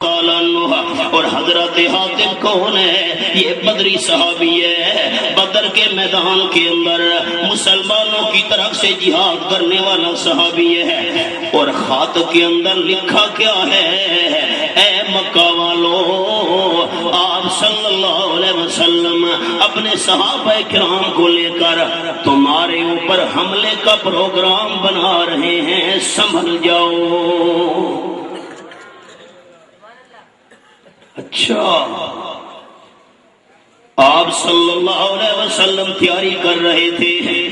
اور حضرت حاتم کون ہے؟ یہ بدری صحابی ہے۔ بدر کے میدان کے اندر مسلمانوں کی طرف سے جہاد کرنے والا صحابی ہے۔ اور خط کے اندر لکھا کیا ہے، اے مکہ والو، آپ صلی اللہ علیہ وسلم اپنے صحابہ کرام کو لے کر تمہارے اوپر حملے کا پروگرام بنا رہے ہیں، سنبھل جاؤ۔ اچھا۔ آپ صلی اللہ علیہ وسلم تیاری کر رہے تھے۔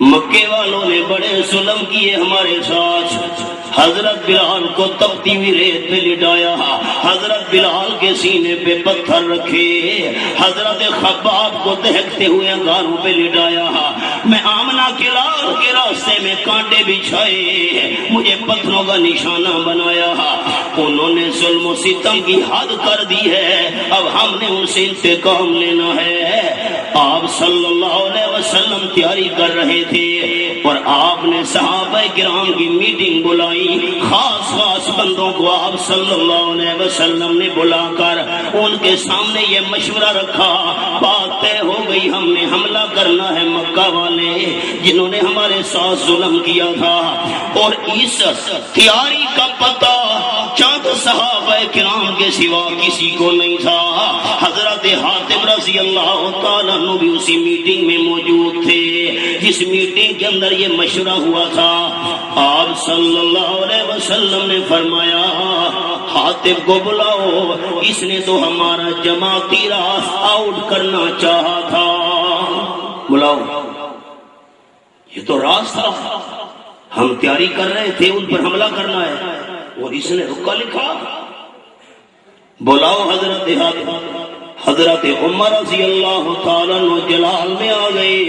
مکے والوں نے بڑے ظلم کیے ہمارے ساتھ۔ حضرت بلال کو تپتی ہوئی ریت پہ لٹایا۔ حضرت بلال کے سینے پہ پتھر رکھے۔ حضرت خباب کو دہکتے ہوئے انگاروں پہ لٹایا۔ میں آمنا کے لال کے راستے میں کانٹے بچھائے مجھے پتھروں کا نشانہ بنایا۔ انہوں نے ظلم و ستم کی حد کر دی ہے۔ اب ہم نے ان سے انتقام لینا ہے۔ آپ صلی اللہ علیہ وسلم تیاری کر رہے تھے اور آپ نے صحابہ کرام کی میٹنگ بلائی۔ خاص خاص بندوں کو آپ صلی اللہ علیہ وسلم نے بلا کر ان کے سامنے یہ مشورہ رکھا۔ ہم نے حملہ کرنا ہے مکہ والے جنہوں نے ہمارے ساتھ ظلم کیا تھا اور اس تیاری کا پتہ چند صحابہ کرام کے سوا کسی کو نہیں تھا۔ حضرت حاتم رضی اللہ تعالیٰ بھی اسی میٹنگ میں موجود تھے۔ جس میٹنگ کے اندر یہ مشورہ ہوا تھا۔ آپ صلی اللہ علیہ وسلم نے فرمایا، حاتم کو بلاؤ، اس نے تو ہمارا جماعتی راس آؤٹ کرنا چاہا تھا۔ بلاؤ۔ یہ تو راس تھا۔ ہم تیاری کر رہے تھے، ان پر حملہ کرنا ہے۔ اور اس نے رکا لکھا۔ بلاؤ حضرت حضرت عمر رضی اللہ تعالیٰ جلال میں آ گئے۔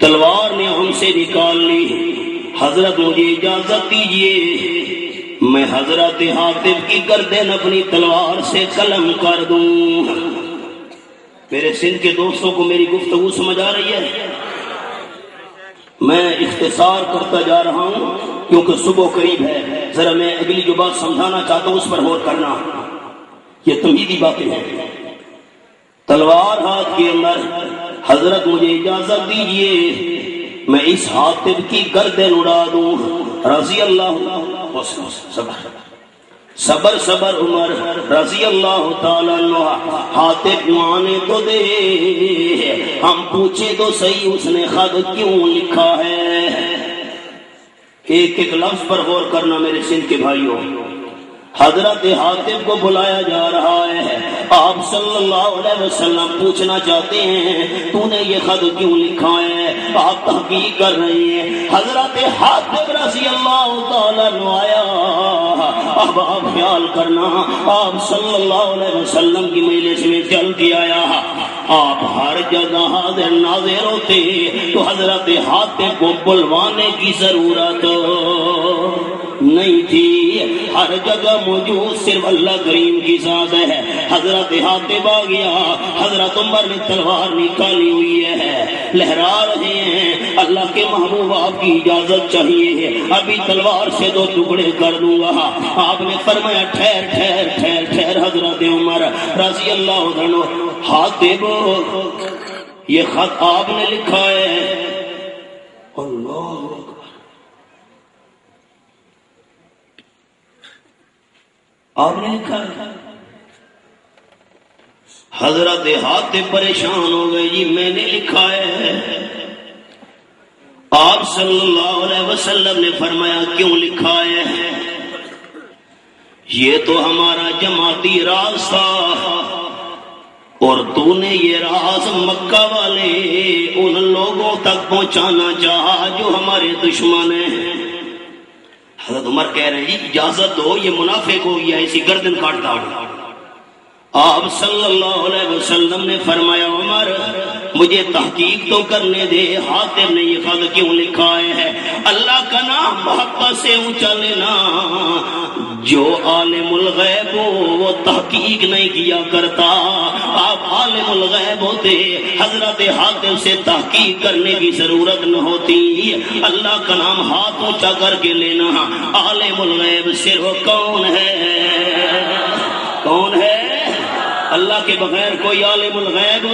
تلوار نے ہم سے نکال لی۔ حضرت مجھے اجازت دیجیے میں حضرت حاطب کی گردن اپنی تلوار سے قلم کر دوں۔ میرے سندھ کے دوستوں کو میری گفتگو سمجھ آ رہی ہے؟ میں اختصار کرتا جا رہا ہوں، کیونکہ صبح قریب ہے۔ ذرا میں اگلی جو بات سمجھانا چاہتا ہوں، اس پر غور کرنا۔ یہ تمہیدی باتیں ہیں۔ تلوار ہاتھ کے اندر حضرت مجھے اجازت دیجیے، میں اس حاطب کی گردن اڑا دوں۔ رضی اللہ صبر صبر صبر عمر رضی اللہ تعالیٰ حاطب مانے تو دے۔ ہم پوچھے تو صحیح اس نے خط کیوں لکھا ہے؟ ایک ایک لفظ پر غور کرنا میرے سندھ کے بھائیوں، حضرت حاطب کو بلایا جا رہا ہے۔ آپ صلی اللہ علیہ وسلم پوچھنا چاہتے ہیں، تو نے یہ خط کیوں لکھا ہے؟ آپ تحقیق کر رہے ہیں۔ حضرت حاطب رضی اللہ تعالیٰ آیا۔ اب آپ خیال کرنا۔ آپ صلی اللہ علیہ وسلم کی مجلس میں چل کے آیا۔ آپ ہر جگہ حاضر ناظر ہوتے۔ تو حضرت ہاتھ کو بلوانے کی ضرورت۔ نہیں تھی۔ ہر جگہ موجود صرف اللہ کریم کی ذات ہے۔ حضرت حاطب آ گیا۔ حضرت عمر نے تلوار نکالی ہوئی ہے۔ لہرا رہے ہیں۔ اللہ کے محبوب آپ کی اجازت چاہیے۔ ابھی تلوار سے دو ٹکڑے کر دوں گا۔ آپ نے فرمایا، ٹھہر ٹھہر ٹھہر ٹھہر حضرت عمر۔ رضی اللہ عنہ حاطب یہ خط آپ نے لکھا ہے اللہ آپ نے لکھا حضرت ہاتھ پریشان ہو گئے جی میں نے لکھا ہے۔ آپ صلی اللہ علیہ وسلم نے فرمایا، کیوں لکھا ہے؟ یہ تو ہمارا جماعتی راز تھا اور تو نے یہ راز مکہ والے ان لوگوں تک پہنچانا چاہا جو ہمارے دشمن ہیں۔ حضرت عمر کہہ رہے ہیں اجازت دو یہ منافع کو یا اسی گردن کاٹتا آپ صلی اللہ علیہ وسلم نے فرمایا، عمر، مجھے تحقیق تو کرنے دے حاتم نے یہ خط کیوں لکھا ہے؟ اللہ کا نام محبت سے اونچا لینا۔ جو عالم الغیب ہو، وہ تحقیق نہیں کیا کرتا۔ آپ عالم الغیب ہوتے، حضرت حاتم سے تحقیق کرنے کی ضرورت نہ ہوتی۔ اللہ کا نام ہاتھ اونچا کر کے لینا۔ عالم الغیب صرف کون ہے؟ کون ہے؟ اللہ کے بغیر کوئی عالم الغیب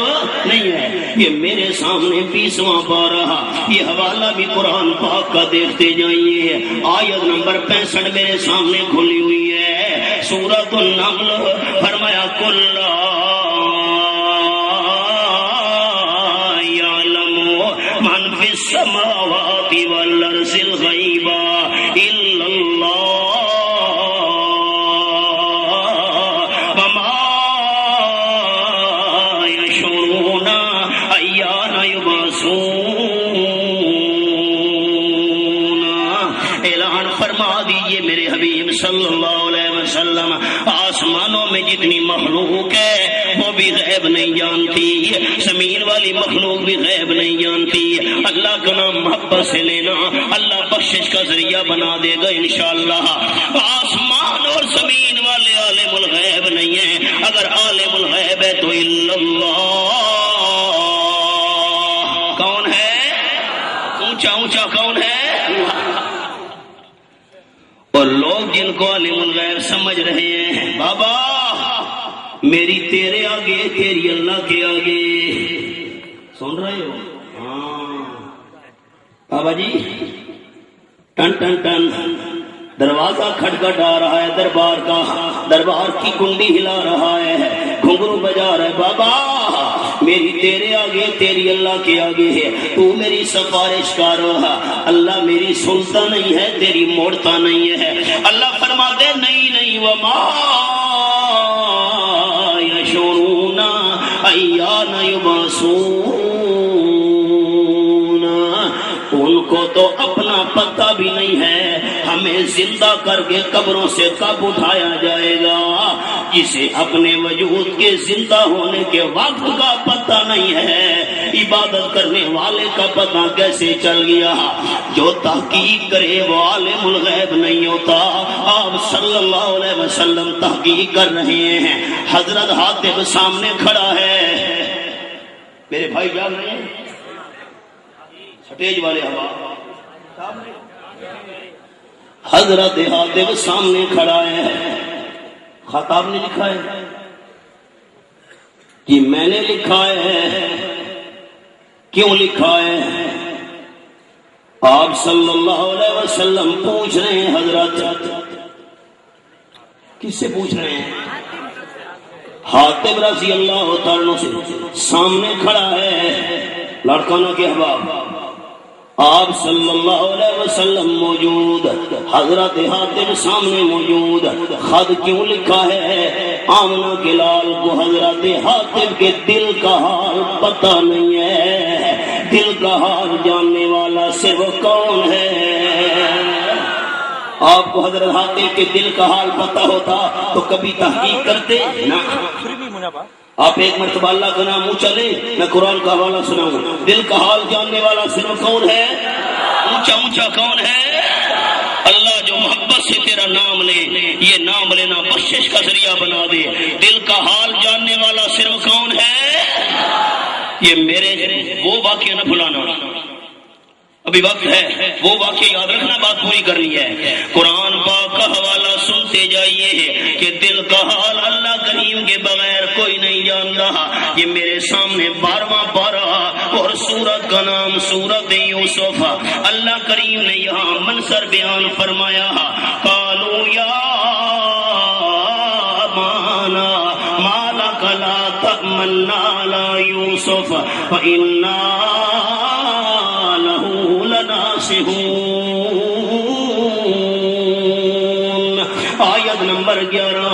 نہیں ہے۔ یہ میرے سامنے بیسواں پا رہا یہ حوالہ بھی قرآن پاک کا دیکھتے جائیے۔ آیت نمبر پینسٹھ میرے سامنے کھلی ہوئی ہے۔ سورت النمل۔ فرمایا کل من في السماوات صلی اللہ علیہ وسلم، آسمانوں میں جتنی مخلوق ہے، وہ بھی غیب نہیں جانتی۔ زمین والی مخلوق بھی غیب نہیں جانتی۔ اللہ کا نام محبت سے لینا، اللہ بخشش کا ذریعہ بنا دے گا انشاءاللہ۔ آسمان اور زمین جن کو عالم الغیب سمجھ رہے ہیں۔ بابا، میری تیرے آگے، تیری اللہ کے آگے۔ سن رہے ہو؟ ہاں۔ بابا جی ٹن ٹن ٹن۔ دروازہ کھٹکھٹا رہا ہے، دربار کا۔ دربار کی کنڈی ہلا رہا ہے، گھنگرو بجا رہا ہے۔ بابا! میری تیرے آگے، تیری اللہ کے آگے ہے۔ تو میری سفارش کر رہا اللہ میری سنتا نہیں ہے، تیری موڑتا نہیں ہے۔ اللہ فرما دے، نہیں نہیں وہ ماں یشورون ایان ان کو تو اپنا پتہ بھی نہیں ہے۔ ہمیں زندہ کر کے قبروں سے کب اٹھایا جائے گا۔ جسے اپنے وجود کے زندہ ہونے کے وقت کا پتہ نہیں ہے۔ عبادت کرنے والے کا پتہ کیسے چل گیا؟ جو تحقیق کرے وہ عالم الغیب نہیں ہوتا۔ آپ صلی اللہ علیہ وسلم تحقیق کر رہے ہیں۔ حضرت حاطب سامنے کھڑا ہے۔ میرے بھائی جان رہے ہیں؟ سٹیج والے ہوا۔ حضرت حاطب سامنے کھڑا ہے۔ خطاب نے لکھا ہے کہ میں نے لکھا ہے، کیوں لکھا ہے؟ آپ صلی اللہ علیہ وسلم پوچھ رہے ہیں حضرت، کس سے پوچھ رہے ہیں؟ حاطب رضی اللہ تعالیٰ سے۔ سامنے کھڑا ہے لڑکا نہ کے حباب آپ صلی اللہ علیہ وسلم موجود۔ حضرت حاتم سامنے موجود خط کیوں لکھا ہے؟ آمنا کے لال کو حضرت حاتم کے دل کا حال پتہ نہیں ہے۔ دل کا حال جاننے والا صرف کون ہے؟ آپ کو حضرت حاتم کے دل کا حال پتہ ہوتا تو کبھی تحقیق کرتے۔ نہ آپ ایک مرتبہ اللہ کا نام اونچا لیں میں قرآن کا حوالہ سناؤں۔ دل کا حال جاننے والا صرف کون ہے؟ اونچا اونچا کون ہے اللہ جو محبت سے تیرا نام لے یہ نام لینا بخشش کا ذریعہ بنا دے۔ دل کا حال جاننے والا صرف کون ہے؟ یہ میرے وہ واقعہ نہ بھلانا۔ ابھی وقت ہے، وہ واقعہ یاد رکھنا، بات پوری کرنی ہے۔ قرآن پاک کا حوالہ سنتے جائیے کہ دل کا حال اللہ کریم کے بغیر کوئی نہیں جانتا۔ یہ میرے سامنے بارواں پارا اور سورت کا نام سورت یوسف اللہ کریم نے یہاں منصر بیان فرمایا کالو یا مانا مالا کلا تمنا لا یوسف، فإنا له لناصحون۔ آیت نمبر گیارہ۔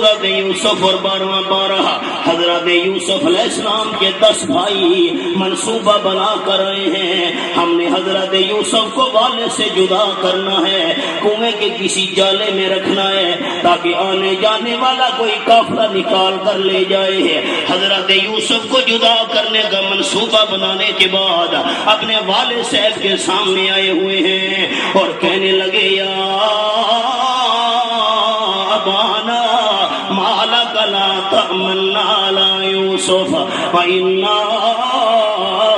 سورت یوسف اور بارہواں بارہ، حضرت یوسف علیہ السلام کے دس بھائی منصوبہ بنا کر رہے ہیں۔ ہم نے حضرت یوسف کو والے سے جدا کرنا ہے، کنویں کے کسی جالے میں رکھنا ہے تاکہ آنے جانے والا کوئی کافرہ نکال کر لے جائے۔ حضرت یوسف کو جدا کرنے کا منصوبہ بنانے کے بعد اپنے والد صاحب کے سامنے آئے ہوئے ہیں اور کہنے لگے، یا یوسف فإنا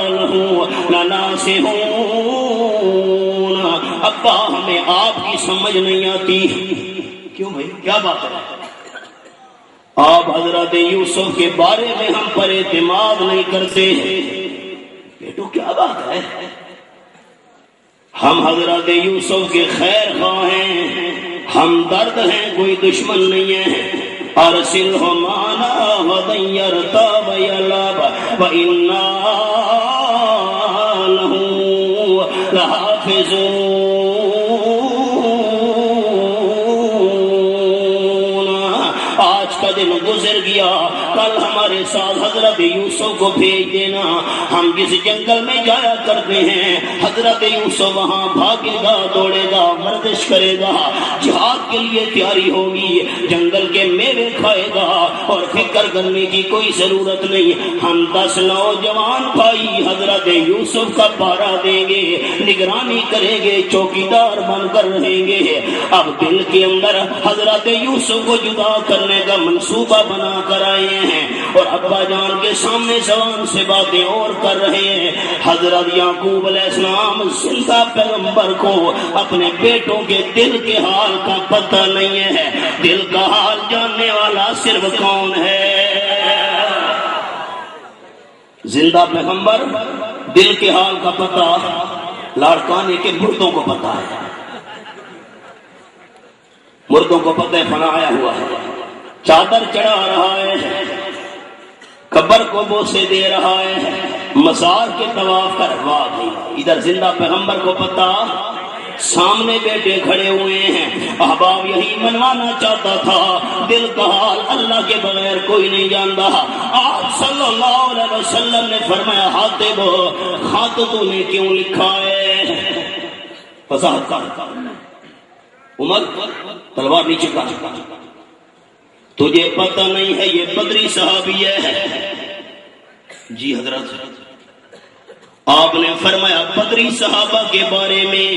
له لناصحون ابا ہمیں آپ کی سمجھ نہیں آتی۔ کیوں بھائی؟ کیا بات ہے؟ آپ حضرت یوسف کے بارے میں ہم پر اعتماد نہیں کرتے۔ بیٹو کیا بات ہے؟ ہم حضرت یوسف کے خیر خواہ ہیں۔ ہم درد ہیں کوئی دشمن نہیں ہے۔ أرسله معنا مانا ودیر تاب یلاب و انا لحافظون. آج کا دن گزر گیا، کل ہمارے ساتھ حضرت یوسف کو بھیج دینا۔ ہم جس جنگل میں جایا کرتے ہیں۔ حضرت یوسف وہاں بھاگے گا، دوڑے گا، ورزش کرے گا۔ جہاد کے لیے تیاری ہوگی۔ جنگل کے میوے کھائے گا۔ اور فکر کرنے کی کوئی ضرورت نہیں۔ ہم دس نوجوان بھائی حضرت یوسف کا پارا دیں گے، نگرانی کریں گے، چوکیدار بن کر رہیں گے۔ اب دل کے اندر حضرت یوسف کو جدا کرنے کا منصوبہ بنا کر آئے ہیں۔ اور ابا جان کے سامنے زبان سے باتیں اور کر رہے ہیں۔ حضرت یعقوب علیہ السلام زندہ پیغمبر کو اپنے بیٹوں کے دل کے حال کا پتہ نہیں ہے۔ دل کا حال جاننے والا صرف کون ہے؟ زندہ پیغمبر دل کے حال کا پتہ لاڑکانے کے مردوں کو پتہ ہے۔ مردوں کو پتہ فنایا ہوا ہے۔ چادر چڑھا رہا ہے۔ قبر کو بوسے دے رہا ہے۔ مزار کے طواف کا روا ادھر زندہ پیغمبر کو پتا، سامنے بیٹے کھڑے ہوئے ہیں۔ احباب یہی منوانا چاہتا تھا۔ دل کا حال اللہ کے بغیر کوئی نہیں جانتا۔ آپ صلی اللہ علیہ وسلم نے فرمایا ہاتھ خط تو نے کیوں لکھا ہے؟ وضاحت کا عمر، تلوار نیچے کا تجھے پتہ نہیں ہے، یہ بدری صحابی ہے۔ جی حضرت، آپ نے فرمایا بدری صحابہ کے بارے میں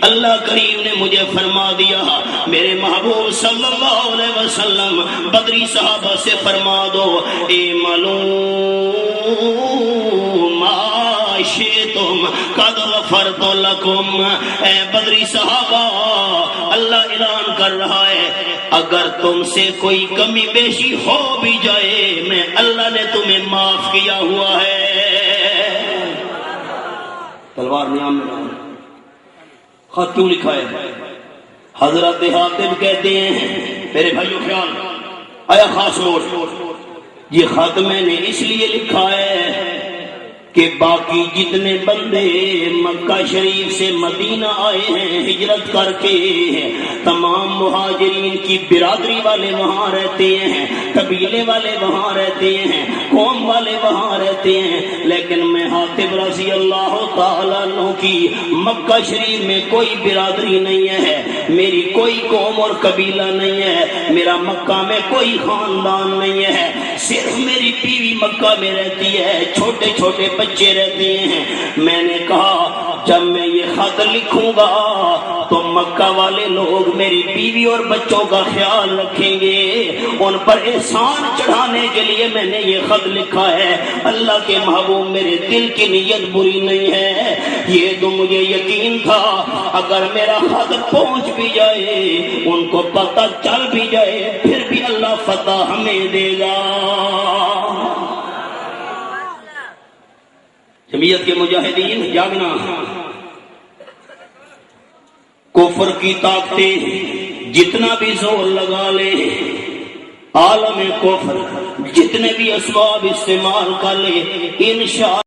اللہ کریم نے مجھے فرما دیا، میرے محبوب صلی اللہ علیہ وسلم، بدری صحابہ سے فرما دو، اے معلوم تم قد غفرت لکم۔ اے بدری صحابہ، اللہ اعلان کر رہا ہے، اگر تم سے کوئی کمی بیشی ہو بھی جائے، میں اللہ نے تمہیں معاف کیا ہوا ہے۔ تلوار نیام میں خط کیوں لکھا ہے؟ حضرت حاتم کہتے ہیں، میرے بھائیو خیال آیا خاص نوٹ، یہ خط میں نے اس لیے لکھا ہے کہ باقی جتنے بندے مکہ شریف سے مدینہ آئے ہیں، ہجرت کر کے تمام مہاجرین کی برادری والے وہاں رہتے ہیں، قبیلے والے وہاں رہتے ہیں، قوم والے وہاں رہتے ہیں۔ لیکن میں حاطب رضی اللہ تعالیٰ عنہ کی مکہ شریف میں کوئی برادری نہیں ہے، میری کوئی قوم اور قبیلہ نہیں ہے، میرا مکہ میں کوئی خاندان نہیں ہے۔ صرف میری بیوی مکہ میں رہتی ہے، چھوٹے چھوٹے بچے رہتے ہیں۔ میں نے کہا، جب میں یہ خط لکھوں گا، تو مکہ والے لوگ میری بیوی اور بچوں کا خیال رکھیں گے۔ ان پر احسان چڑھانے کے لیے میں نے یہ خط لکھا ہے۔ اللہ کے محبوب میرے دل کی نیت بری نہیں ہے۔ یہ تو مجھے یقین تھا، اگر میرا خط پہنچ بھی جائے، ان کو پتہ چل بھی جائے۔ فتح ہمیں دے گا۔ جمعیت کے مجاہدین، جاگنا۔ کفر کی طاقتیں جتنا بھی زور لگا لے، عالم کفر جتنے بھی اسباب استعمال کر لے، انشاء